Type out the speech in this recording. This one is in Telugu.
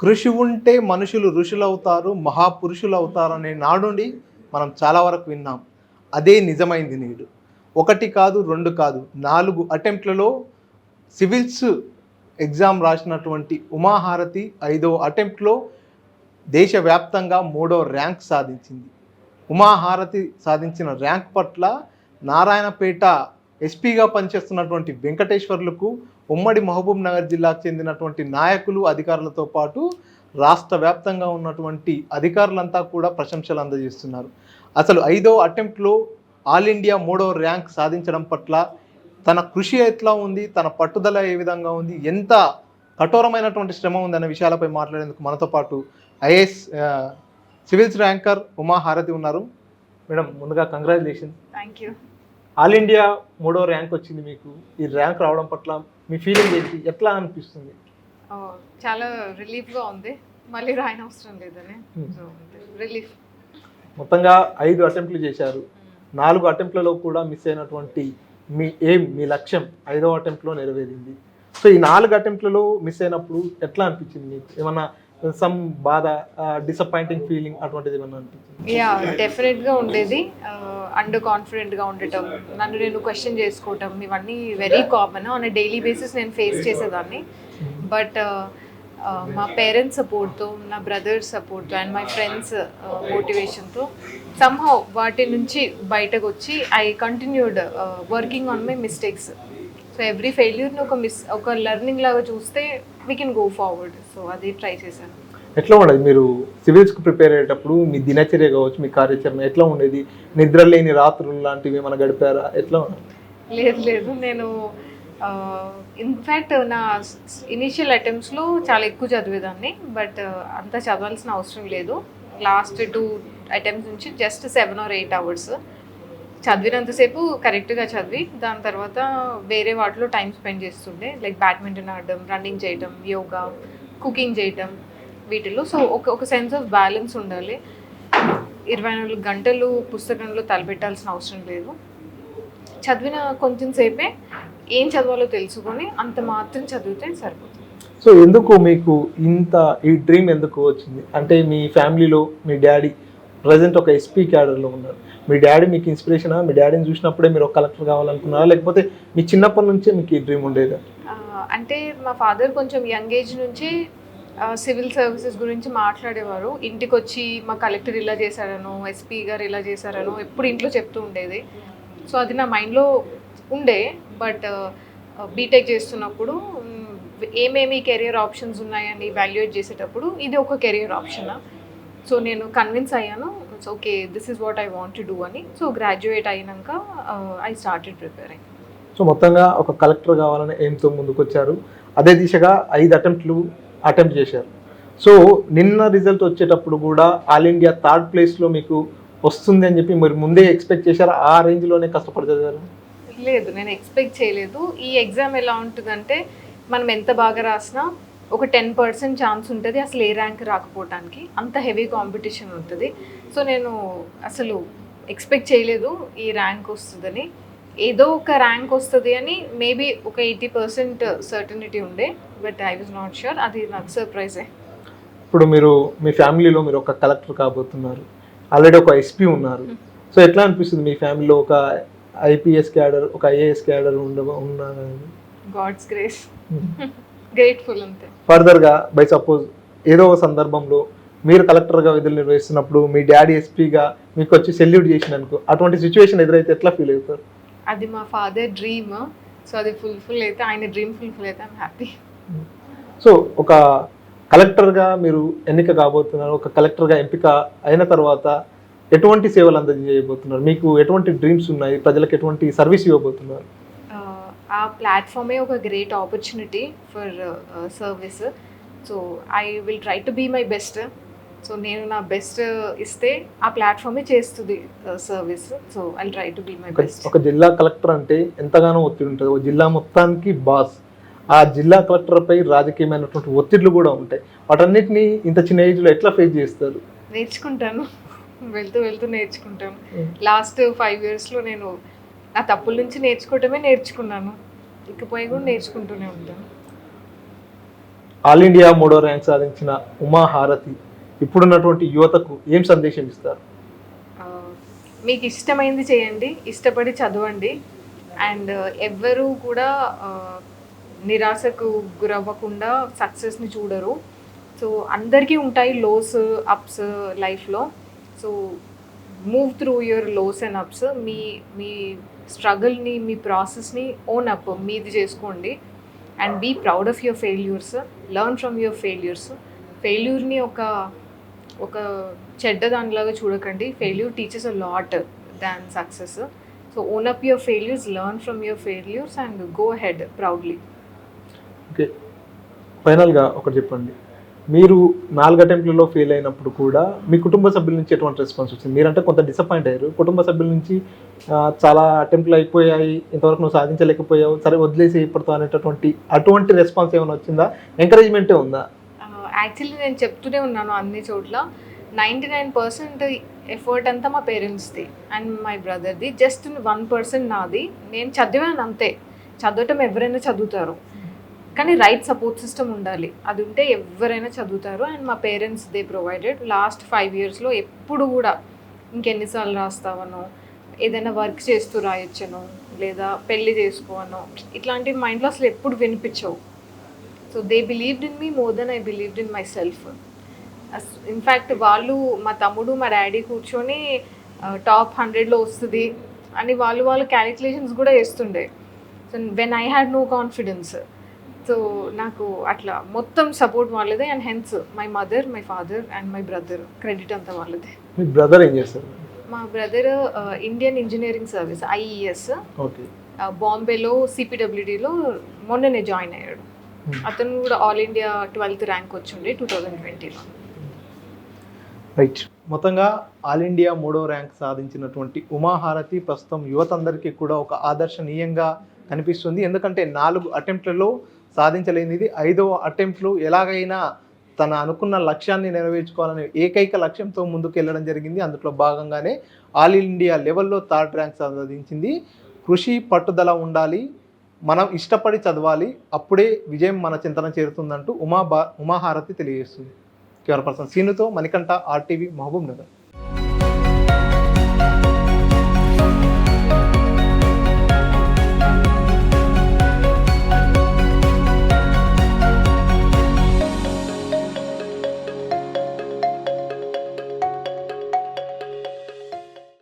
కృషి ఉంటే మనుషులు ఋషులు అవుతారు మహాపురుషులు అవుతారు అనే నాడుండి మనం చాలా వరకు విన్నాం. అదే నిజమైంది నేడు. ఒకటి కాదు రెండు కాదు నాలుగు అటెంప్ట్లలో సివిల్స్ ఎగ్జామ్ రాసినటువంటి ఉమాహారతి ఐదో అటెంప్ట్లో దేశవ్యాప్తంగా మూడో ర్యాంక్ సాధించింది. ఉమాహారతి సాధించిన ర్యాంక్ పట్ల నారాయణపేట ఎస్పీగా పనిచేస్తున్నటువంటి వెంకటేశ్వర్లకు ఉమ్మడి మహబూబ్ నగర్ జిల్లాకు చెందినటువంటి నాయకులు అధికారులతో పాటు రాష్ట్ర వ్యాప్తంగా ఉన్నటువంటి అధికారులంతా కూడా ప్రశంసలు అందజేస్తున్నారు. అసలు ఐదో అటెంప్ట్లో ఆల్ ఇండియా మూడో ర్యాంక్ సాధించడం పట్ల తన కృషి ఎట్లా ఉంది? తన పట్టుదల ఏ విధంగా ఉంది? ఎంత కఠోరమైనటువంటి శ్రమ ఉందనే విషయాలపై మాట్లాడేందుకు మనతో పాటు ఐఏఎస్ సివిల్స్ ర్యాంకర్ ఉమా హారతి ఉన్నారు. మేడం ముందుగా congratulation thank you all India మూడో ర్యాంక్ వచ్చింది మీకు. ఈ ర్యాంక్ రావడం పట్ల మీ ఫీలింగ్ ఏంటి? ఎట్లా అనిపిస్తుంది? చాలా రిలీఫ్గా ఉంది. మళ్ళీ రాయన అవసరం లేదని రిలీఫ్. మొత్తంగా ఐదు అటెంప్ట్లు చేశారు. నాలుగు అటెంప్ట్లలో కూడా మిస్ అయినటువంటి మీ ఎయిమ్ మీ లక్ష్యం ఐదో అటెంప్ట్లో నెరవేరింది. సో ఈ నాలుగు అటెంప్ట్లలో మిస్ అయినప్పుడు ఎట్లా అనిపించింది మీకు? ఏమన్నా సమ్ బాధ డిసప్పాయింటింగ్ ఫీలింగ్ అటువంటిది ఏమన్నా అనిపించింది? యా డెఫినెట్గా ఉండేది. అండర్ కాన్ఫిడెంట్గా ఉండటం నన్ను నేను క్వశ్చన్ చేసుకోవటం ఇవన్నీ very common on daily basis నేను ఫేస్ చేసేదాన్ని. బట్ మా పేరెంట్స్ సపోర్ట్తో నా బ్రదర్స్ సపోర్ట్తో అండ్ మై ఫ్రెండ్స్ మోటివేషన్తో సమ్హౌ వాటి నుంచి బయటకు వచ్చి I continued working on my mistakes so every ఫెయిల్యూర్ని ఒక మిస్ ఒక లెర్నింగ్ లాగా చూస్తే we can go forward so అది ట్రై చేశాను. ఎట్లా ఉండేది? మీరు సివిల్స్కి ప్రిపేర్ అయ్యేటప్పుడు మీ దినచర్య కావచ్చు మీ కార్యాచరణ ఎట్లా ఉండేది? నిద్ర లేని రాత్రులు లాంటివి ఏమైనా గడిపారా? ఎట్లా ఉండేది? లేదు లేదు. నేను ఇన్ఫ్యాక్ట్ నా ఇనీషియల్ అటెంప్ట్స్లో చాలా ఎక్కువ చదివేదాన్ని బట్ అంత చదవాల్సిన అవసరం లేదు. లాస్ట్ టూ అటెంప్ట్స్ నుంచి just seven or eight hours చదివినంతసేపు కరెక్ట్గా చదివి దాని తర్వాత వేరే వాటిలో టైం స్పెండ్ చేస్తుండే. లైక్ బ్యాడ్మింటన్ ఆడడం రన్నింగ్ చేయడం యోగా కుకింగ్ చేయడం వీటిలో సో ఒక ఒక సెన్స్ ఆఫ్ బ్యాలెన్స్ ఉండాలి. ఇరవై నాలుగు గంటలు పుస్తకంలో తలపెట్టాల్సిన అవసరం లేదు. చదివిన కొంచెం సేపే ఏం చదవాలో తెలుసుకొని అంత మాత్రం చదివితే సరిపోతుంది. సో ఎందుకు మీకు ఇంత ఈ డ్రీమ్ ఎందుకు వచ్చింది? అంటే మీ ఫ్యామిలీలో మీ డాడీ ప్రజెంట్ ఒక ఎస్పీ క్యాడర్లో ఉన్నారు. మీ డాడీ మీకు ఇన్స్పిరేషనా మీ డాడీని చూసినప్పుడే మీరు ఒక కలెక్టర్ కావాలనుకున్నారా? లేకపోతే మీ చిన్నప్పటి నుంచే మీకు ఈ డ్రీమ్ ఉండేదా? అంటే మా ఫాదర్ కొంచెం యంగ్ ఏజ్ నుంచి సివిల్ సర్వీసెస్ గురించి మాట్లాడేవారు. ఇంటికి వచ్చి మా కలెక్టర్ ఇలా చేశారనో ఎస్పీ గారు ఇలా చేశారనో ఎప్పుడు ఇంట్లో చెప్తూ ఉండేది. సో అది నా మైండ్లో ఉండే. బట్ బీటెక్ చేస్తున్నప్పుడు ఏమేమి కెరియర్ ఆప్షన్స్ ఉన్నాయని వాల్యుయేట్ చేసేటప్పుడు ఇది ఒక కెరియర్ ఆప్షనా సో నేను కన్విన్స్ అయ్యాను okay this is what I want to do అని. సో గ్రాడ్యుయేట్ అయినాక ఐ స్టార్టెడ్ ప్రిపేరింగ్ సో మొత్తంగా ఒక కలెక్టర్ కావాలని ఎయిమ్తో ముందుకు వచ్చారు అదే దిశగా ఐదు అటెంప్ట్లు అటెంప్ట్ చేశారు. సో నిన్న రిజల్ట్ వచ్చేటప్పుడు కూడా ఆల్ ఇండియా థర్డ్ ప్లేస్లో మీకు వస్తుంది అని చెప్పి మీరు ముందే ఎక్స్పెక్ట్ చేశారు? ఆ రేంజ్లోనే కష్టపడి చదివారు లేదు నేను ఎక్స్పెక్ట్ చేయలేదు. ఈ ఎగ్జామ్ ఎలా ఉంటుందంటే మనం ఎంత బాగా రాసినా ఒక టెన్ పర్సెంట్ ఛాన్స్ ఉంటుంది అసలు ఏ ర్యాంక్ రాకపోవటానికి. అంత హెవీ కాంపిటీషన్ ఉంటుంది. సో నేను అసలు ఎక్స్పెక్ట్ చేయలేదు ఈ ర్యాంక్ వస్తుందని. ఏదో ఒక ర్యాంక్ వస్తుంది అని మేబీ ఒక ఎయిటీ పర్సెంట్ సర్టనిటీ ఉండే but I was not sure అది నాకు సర్ప్రైజే ఇప్పుడు మీరు మీ ఫ్యామిలీలో మీరు ఒక కలెక్టర్ కాబోతున్నారు. ఆల్రెడీ ఒక ఎస్పీ ఉన్నారు. సో ఎట్లా అనిపిస్తుంది మీ ఫ్యామిలీలో ఒక ఐపీఎస్ క్యాడర్ ఒక ఐఏఎస్ క్యాడర్ ఉండ ఉన్నారు గాడ్స్ గ్రేస్ గ్రేట్ఫుల్ అంతే. ఫర్దర్గా బై సపోజ్ ఏదో ఒక సందర్భంలో మీరు కలెక్టర్గా విధులు నిర్వహిస్తున్నప్పుడు మీ డాడీ ఎస్పీగా మీకు వచ్చి సెల్యూట్ చేసినందుకు అటువంటి సిచ్యువేషన్ ఎదురైతే ఎట్లా ఫీల్ అవుతారు? అది మా ఫాదర్ డ్రీమ్ సో అది ఫుల్ఫిల్ అయితే ఆయన డ్రీమ్ ఫుల్ఫిల్ అయితే ఐమ్ హ్యాపీ సో ఒక కలెక్టర్గా మీరు ఎన్నిక కాబోతున్నారు ఒక కలెక్టర్గా ఎంపిక అయిన తర్వాత ఎటువంటి సేవలు అందజేయబోతున్నారు? మీకు ఎటువంటి డ్రీమ్స్ ఉన్నాయి? ప్రజలకు ఎటువంటి సర్వీస్ ఇవ్వబోతున్నారు? ఆ ప్లాట్ఫామే ఒక great opportunity for service so I will try to be my best so నేను నా బెస్ట్ ఇస్తే ఆ ప్లాట్ఫామే చేస్తుంది service so I try to be my best ఒక జిల్లా కలెక్టర్ అంటే ఎంతగానో ఒత్తిడి ఉంటుంది. ఒక జిల్లా మొత్తానికి బాస్ ఆ జిల్లా కలెక్టర్పై రాజకీయమైనటువంటి ఒత్తిళ్ళు కూడా ఉంటాయి. వాటన్నిటిని ఇంత చిన్న ఏజ్లో ఎట్లా ఫేస్ చేస్తారు? నేర్చుకుంటాను. వెళ్తూ వెళ్తూ నేర్చుకుంటాను. లాస్ట్ ఫైవ్ ఇయర్స్లో నేను నా తప్పుల నుంచి నేర్చుకోవటమే నేర్చుకున్నాను. ఇకపోయి కూడా నేర్చుకుంటూనే ఉంటాను. ఆల్ ఇండియా మూడో ర్యాంక్ సాధించిన ఉమా హారతి ఇప్పుడున్నటువంటి యువతకు ఏం సందేశం ఇస్తారు? మీకు ఇష్టమైంది చేయండి ఇష్టపడి చదవండి. అండ్ ఎవ్వరూ కూడా నిరాశకు గురవ్వకుండా సక్సెస్ని చూడరు. సో అందరికీ ఉంటాయి లోస్ అప్స్ లైఫ్లో. So move through your lows and ups. మీ మీ స్ట్రగుల్ని మీ ప్రాసెస్ని ఓన్ అప్ మీది చేసుకోండి. And be proud of your failures learn from your failures. ఫెయిల్యూర్ని ఒక ఒక చెడ్డ దానిలాగా చూడకండి. Failure teachers a lot than success. So own up your failures learn from your failures and go head proudly. Okay. ఫైనల్గా ఒకటి చెప్పండి. మీరు నాలుగు అటెంప్ట్లలో ఫెయిల్ అయినప్పుడు కూడా మీ కుటుంబ సభ్యుల నుంచి ఎటువంటి రెస్పాన్స్ వచ్చింది? మీరంటే కొంత డిసప్పాయింట్ అయ్యారు. కుటుంబ సభ్యుల నుంచి చాలా అటెంప్ట్లు అయిపోయాయి. ఇంతవరకు నువ్వు సాధించలేకపోయావు. సరే వదిలేసి ఇప్పటితో అనేటటువంటి అటువంటి రెస్పాన్స్ ఏమైనా వచ్చిందా? ఎంకరేజ్మెంటే ఉందా? యాక్చువల్లీ నేను చెప్తూనే ఉన్నాను అన్ని చోట్ల. నైంటీ నైన్ పర్సెంట్ ఎఫర్ట్ అంతా మా పేరెంట్స్ది అండ్ మై బ్రదర్ది జస్ట్ వన్ పర్సెంట్ నాది. నేను చదివాను అంతే. చదవటం ఎవరైనా చదువుతారు. కానీ రైట్ సపోర్ట్ సిస్టమ్ ఉండాలి. అది ఉంటే ఎవరైనా చదువుతారు. అండ్ మా parents they provided last five ఇయర్స్లో ఎప్పుడు కూడా ఇంకెన్నిసార్లు రాస్తావనో ఏదైనా వర్క్ చేస్తూ రాయొచ్చనో లేదా పెళ్ళి చేసుకోవనో ఇట్లాంటి మైండ్లో అసలు ఎప్పుడు వినిపించవు. So they believed in me more than I believed in my self in fact వాళ్ళు మా తమ్ముడు మా డాడీ కూర్చొని టాప్ హండ్రెడ్లో వస్తుంది అని వాళ్ళు వాళ్ళు క్యాలిక్యులేషన్స్ కూడా వేస్తుండే. So when I had no confidence so నాకు అట్లా మొత్తం సపోర్ట్ వాళ్ళదే and hence my mother my father and my brother credit అంతా వాళ్ళదే. మీ బ్రదర్ ఏం చేస్తారు? మా brother Indian engineering service IES okay బాంబేలో సిపిడబ్ల్యూడిలో మొన్ననే జాయిన్ అయ్యాడు. అతను కూడా ఆల్ ఇండియా ట్వెల్త్ ర్యాంక్ వచ్చిండే టూ థౌజండ్ ట్వంటీలో రైట్ మొత్తంగా ఆల్ ఇండియా మూడో ర్యాంక్ సాధించినటువంటి ఉమాహారతి ప్రస్తుతం యువత అందరికీ కూడా ఒక ఆదర్శనీయంగా కనిపిస్తుంది. ఎందుకంటే నాలుగు అటెంప్ట్లలో సాధించలేనిది. ఐదవ అటెంప్ట్లు ఎలాగైనా తన అనుకున్న లక్ష్యాన్ని నెరవేర్చుకోవాలనే ఏకైక లక్ష్యంతో ముందుకు వెళ్ళడం జరిగింది. అందులో భాగంగానే ఆల్ ఇండియా లెవెల్లో థర్డ్ ర్యాంక్ సాధించింది. కృషి పట్టుదల ఉండాలి. మనం ఇష్టపడి చదవాలి. అప్పుడే విజయం మన చింతన చేరుతుందంటూ ఉమా బా ఉమాహారతి తెలియజేస్తుంది. కెమెరా పర్సన్ సీనుతో మణికంఠ ఆర్టీవీ మహబూబ్ నగర్